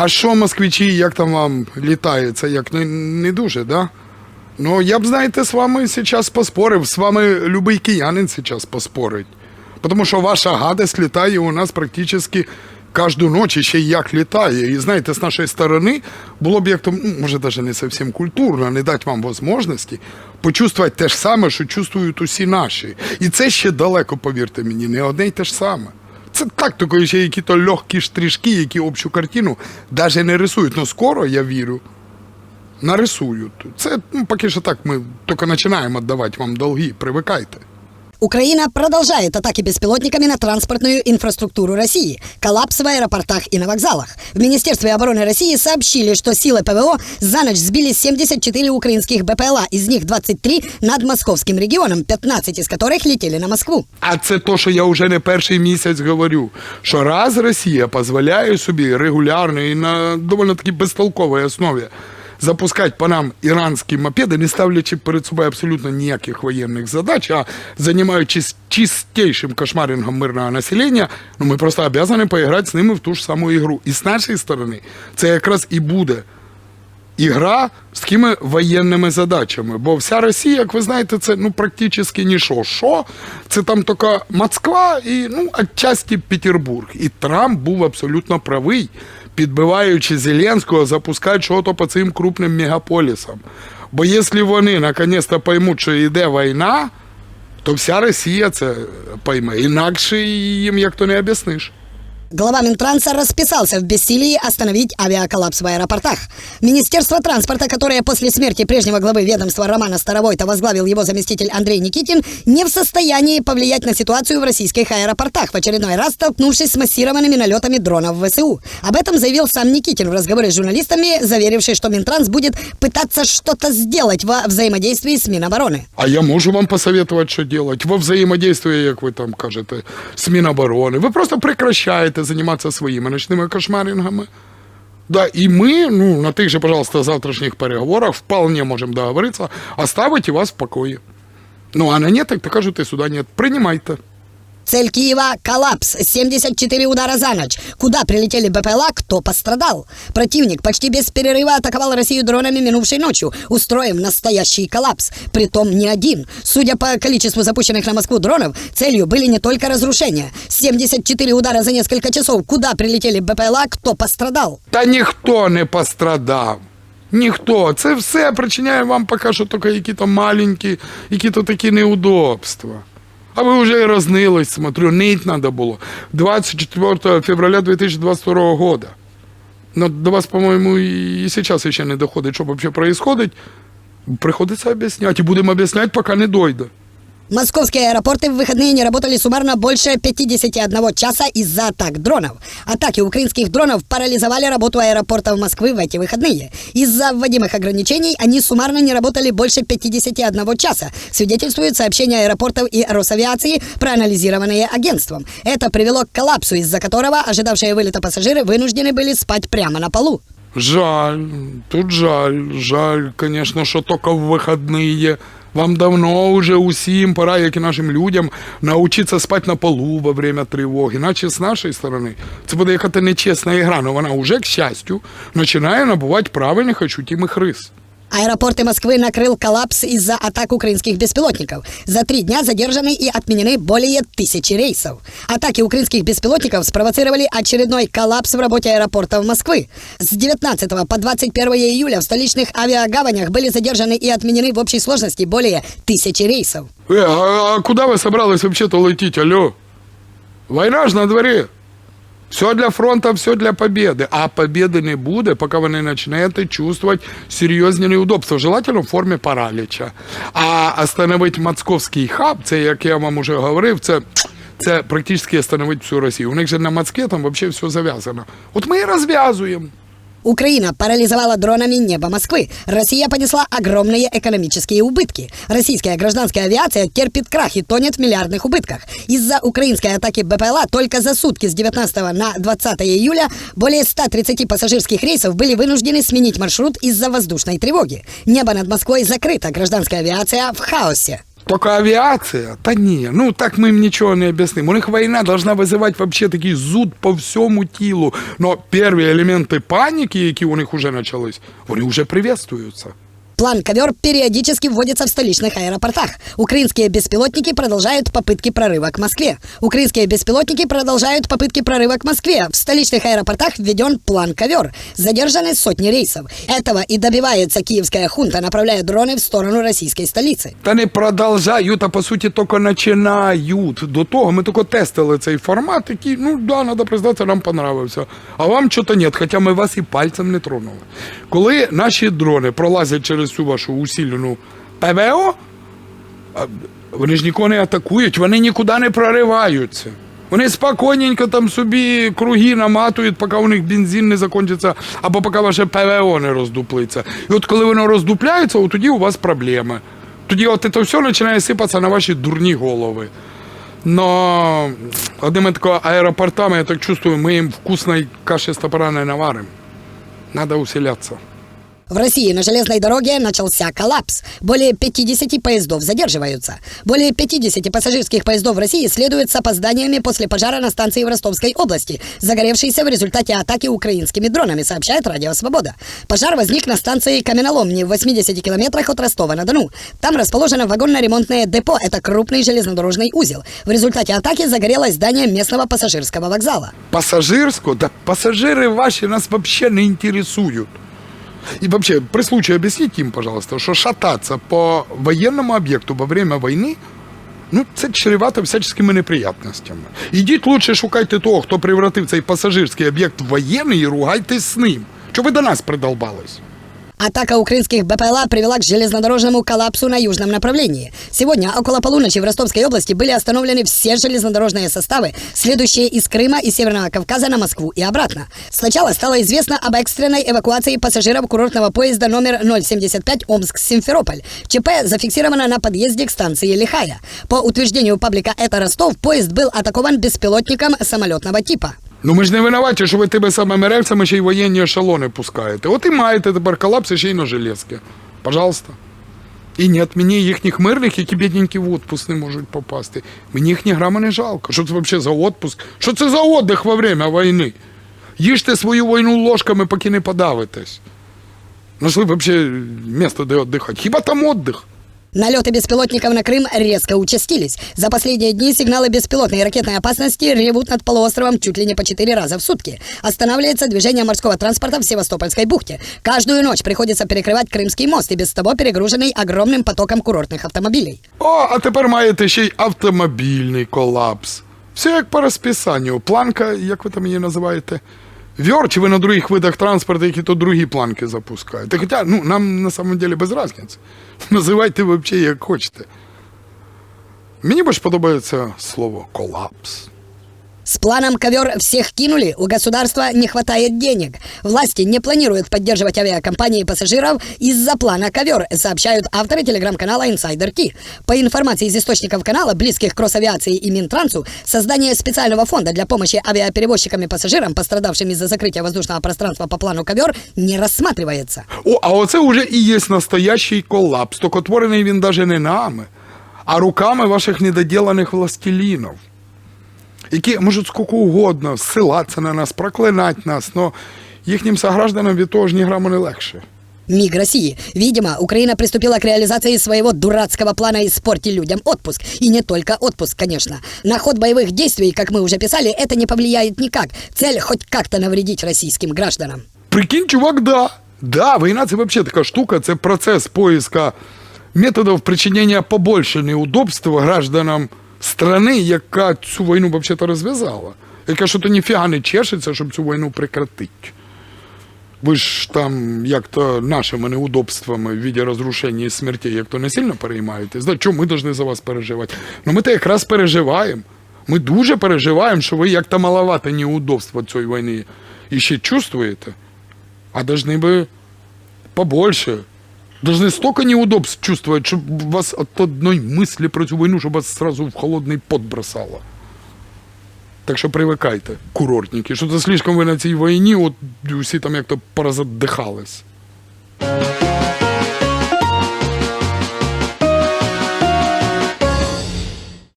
А що москвичі, як там вам літається, як не, не дуже, да? Ну, я б, знаєте, з вами зараз поспорив, з вами любий киянин зараз поспорить. Тому що ваша гадость літає у нас практично кожну ніч, ще як літає. І знаєте, з нашої сторони було б як то, ну, може, навіть не зовсім культурно, не дати вам можливості почувствувати те ж саме, що чувствують усі наші. І це ще далеко, повірте мені, не одне й те ж саме. Це так, тільки ще якісь легкі штришки, які общу картину навіть не рисують. Ну скоро, я вірю, нарисують. Це ну, поки що так, ми тільки починаємо віддавати вам долги, привикайте. Украина продолжает атаки беспилотниками на транспортную инфраструктуру России, коллапс в аэропортах и на вокзалах. В Министерстве обороны России сообщили, что силы ПВО за ночь сбили 74 украинских БПЛА, из них 23 над московским регионом, 15 из которых летели на Москву. А це то, що я вже не перший місяць говорю. Що раз Росія дозволяє собі регулярно і на доволі таки безтолковій основі запускати по нам іранські мопеди, не ставлячи перед собою абсолютно ніяких воєнних задач, а займаючись чистейшим кошмарингом мирного населення, ну ми просто обязані поіграти з ними в ту ж саму ігру. І з нашої сторони це якраз і буде ігра з такими воєнними задачами. Бо вся Росія, як ви знаєте, це ну практично ніщо. Що? Це там тільки Москва і ну, отчасті Петербург. І Трамп був абсолютно правий, підбиваючи Зеленського, запускати щось по цим крупним мегаполісам. Бо якщо вони наконець-то поймуть, що йде війна, то вся Росія це пойме. Інакше їм як то не об'ясниш. Глава Минтранса расписался в бессилии остановить авиаколлапс в аэропортах. Министерство транспорта, которое после смерти прежнего главы ведомства Романа Старовойта возглавил его заместитель Андрей Никитин, не в состоянии повлиять на ситуацию в российских аэропортах, в очередной раз столкнувшись с массированными налетами дронов в ВСУ. Об этом заявил сам Никитин в разговоре с журналистами, заверивший, что Минтранс будет пытаться что-то сделать во взаимодействии с Минобороны. А я можу вам посоветувати, що робити. Во взаємодействии, як ви там кажете, з Міноборони. Ви просто прекращаєте займатися своїми ночними кошмарингами. Да, і ми, ну, на тих же, пожалуйста, завтрашніх переговорах вполне можемо договоритися, оставити вас в покої. Ну, а на нет, так кажуть, і сюди нет. Приймайте. Цель Киева – коллапс. 74 удара за ночь. Куда прилетели БПЛА, кто пострадал? Противник почти без перерыва атаковал Россию дронами минувшей ночью, устроив настоящий коллапс. Притом не один. Судя по количеству запущенных на Москву дронов, целью были не только разрушения. 74 удара за несколько часов. Куда прилетели БПЛА, кто пострадал? Та ніхто не пострадав. Ніхто. Це все причиняє вам поки що тільки якісь маленькі, які-то такі неудобства. А ви вже і рознились, смотрю, нить треба було. 24 февраля 2022 года. Ну, до вас, по-моєму, і зараз ще не доходить, що взагалі происходить. Приходиться об'ясняти. І будемо об'ясняти, поки не дойде. Московские аэропорты в выходные не работали суммарно больше 51 часа из-за атак дронов. Атаки украинских дронов парализовали работу аэропортов Москвы в эти выходные. Из-за вводимых ограничений они суммарно не работали больше 51 часа, свидетельствует сообщение аэропортов и Росавиации, проанализированные агентством. Это привело к коллапсу, из-за которого ожидавшие вылета пассажиры вынуждены были спать прямо на полу. Жаль, тут жаль, жаль, конечно, що тільки в вихідні. Вам давно уже усім пора, як і нашим людям, научиться спати на полу во время тривоги. Іначе з нашої сторони це буде якась нечесна ігра, але вона вже, к щастю, починає набувати правильних ощутимих рис. Аэропорты Москвы накрыл коллапс из-за атак украинских беспилотников. За три дня задержаны и отменены более тысячи рейсов. Атаки украинских беспилотников спровоцировали очередной коллапс в работе аэропортов Москвы. С 19 по 21 июля в столичных авиагаванях были задержаны и отменены в общей сложности более тысячи рейсов. Е, а, а куди ви собрались вообще-то летіть, алло? Війна ж на дворі. Все для фронта, все для победы. А победы не буде, поки ви не почнете чувствувати серйозні неудобства, желательно в формі параліча. А остановити московський хаб, це, як я вам уже говорив, це, це практично остановити всю Росію. У них же на Москві там взагалі все зав'язано. От ми і розв'язуємо. Украина парализовала дронами небо Москвы. Россия понесла огромные экономические убытки. Российская гражданская авиация терпит крах и тонет в миллиардных убытках. Из-за украинской атаки БПЛА только за сутки с 19 на 20 июля более 130 пассажирских рейсов были вынуждены сменить маршрут из-за воздушной тревоги. Небо над Москвой закрыто, гражданская авиация в хаосе. Только авіація? Та ні, ну так ми їм нічого не об'яснимо. У них війна должна визивати вообще такий зуд по всьому тілу. Но перші елементи паніки, які у них вже почались, вони вже приветствуються. План «Ковер» периодически вводится в столичных аэропортах. Украинские беспилотники продолжают попытки прорыва к Москве. Украинские беспилотники продолжают попытки прорыва к Москве. В столичных аэропортах введен план «Ковер». Задержаны сотни рейсов. Этого и добивается киевская хунта, направляя дроны в сторону российской столицы. Та не продовжають, а по суті тільки починають. До того ми тільки тестили цей формат, який, ну да, треба признатися, нам понравився. А вам чого-то ні, хоча ми вас і пальцем не тронули. Коли наші дрони пролазять через цю вашу усилену ПВО, вони ж нікого не атакують, вони нікуди не прориваються. Вони спокійненько там собі круги наматують, поки у них бензин не закінчиться, або поки ваше ПВО не роздуплиться. І от коли воно роздупляється, от тоді у вас проблеми. Тоді от це все починає сипатися на ваші дурні голови. Но одними такими аеропортами, я так чувствую, ми їм вкусної каші з не наваримо. Надо усилятися. В России на железной дороге начался коллапс. Более 50 поездов задерживаются. Более 50 пассажирских поездов в России следуют с опозданиями после пожара на станции в Ростовской области, загоревшейся в результате атаки украинскими дронами, сообщает Радио Свобода. Пожар возник на станции Каменоломни в 80 километрах от Ростова-на-Дону. Там расположено вагонно-ремонтное депо. Это крупный железнодорожный узел. В результате атаки загорелось здание местного пассажирского вокзала. Пассажирскую? Да пассажиры ваши нас вообще не интересуют. И вообще, при случае объясните им, пожалуйста, что шататься по военному объекту во время войны, ну, це чревато всяческими неприятностями. Ідіть лучше шукайте того, хто превратив цей пасажирський об'єкт в воєнний і ругайтесь з ним. Чого ви до нас придолбались? Атака украинских БПЛА привела к железнодорожному коллапсу на южном направлении. Сегодня около полуночи в Ростовской области были остановлены все железнодорожные составы, следующие из Крыма и Северного Кавказа на Москву и обратно. Сначала стало известно об экстренной эвакуации пассажиров курортного поезда номер 075 Омск-Симферополь. ЧП зафиксировано на подъезде к станции Лихая. По утверждению паблика «Это Ростов», поезд был атакован беспилотником самолетного типа. Ну ми ж не винуваті, що ви тими самими рельсами ще й воєнні ешелони пускаєте. От і маєте тепер колапс ще й на железки. Пожалуйста. І ні, мені їхніх мирних, які бідненькі в отпуск не можуть попасти. Мені їх ні грама не жалко. Що це взагалі за отпуск? Що це за отдих во время війни? Їжте свою війну ложками, поки не подавитесь. Нашли взагалі місце, де віддихати. Хіба там отдих? Налеты беспилотников на Крым резко участились. За последние дни сигналы беспилотной и ракетной опасности ревут над полуостровом чуть ли не по 4 раза в сутки. Останавливается движение морского транспорта в Севастопольской бухте. Каждую ночь приходится перекрывать Крымский мост и без того перегруженный огромным потоком курортных автомобилей. О, а тепер маєте ще й автомобільний колапс. Все як по розписанню. Планка, як ви там її називаєте? Вьор, чи ви на других видах транспорту, які то другі планки запускаєте? Хоча, ну, нам на самом деле без разниці. Називайте взагалі як хочете. Мені більш подобається слово колапс. С планом ковер всех кинули, у государства не хватает денег. Власти не планируют поддерживать авиакомпании и пассажиров из-за плана ковер, сообщают авторы телеграм-канала Insider Key. По информации из источников канала, близких к Росавиации и Минтрансу, создание специального фонда для помощи авиаперевозчикам и пассажирам, пострадавшим из-за закрытия воздушного пространства по плану ковер, не рассматривается. О, а оце вже і є настоящий колапс. Тільки творений він навіть не нами, а руками ваших недоділених властелінів. Які можуть скільки угодно ссилатися на нас, проклинати нас, але їхнім согражданам від того ж ні граму не легше. МИГ России. Видимо, Украина приступила к реализации своего дурацкого плана испортить людям отпуск. И не только отпуск, конечно. На ход боевых действий, как мы уже писали, это не повлияет никак. Цель хоть как-то навредить российским гражданам. Прикинь, чувак, да. Да, війна це взагалі така штука, це процес поиска методів причинення побольше неудобства гражданам страни, яка цю війну взагалі розв'язала. Яка що то ніфіга не чешеться, щоб цю війну прекратити. Ви ж там як-то нашими неудобствами в віді розрушення і смертей, як то не сильно переймаєтесь. Да, чому ми повинні за вас переживати? Ну ми то якраз переживаємо. Ми дуже переживаємо, що ви як-то маловато неудобства цієї війни і ще чувствуєте. А должны бы побольше Должны столько неудобств чувствовать, чтобы вас от одной мысли про цю війну, щоб вас сразу в холодний пот бросало. Так що привикайте, курортники, що це слишком ви на цій війні, от усі там як-то поразадихались.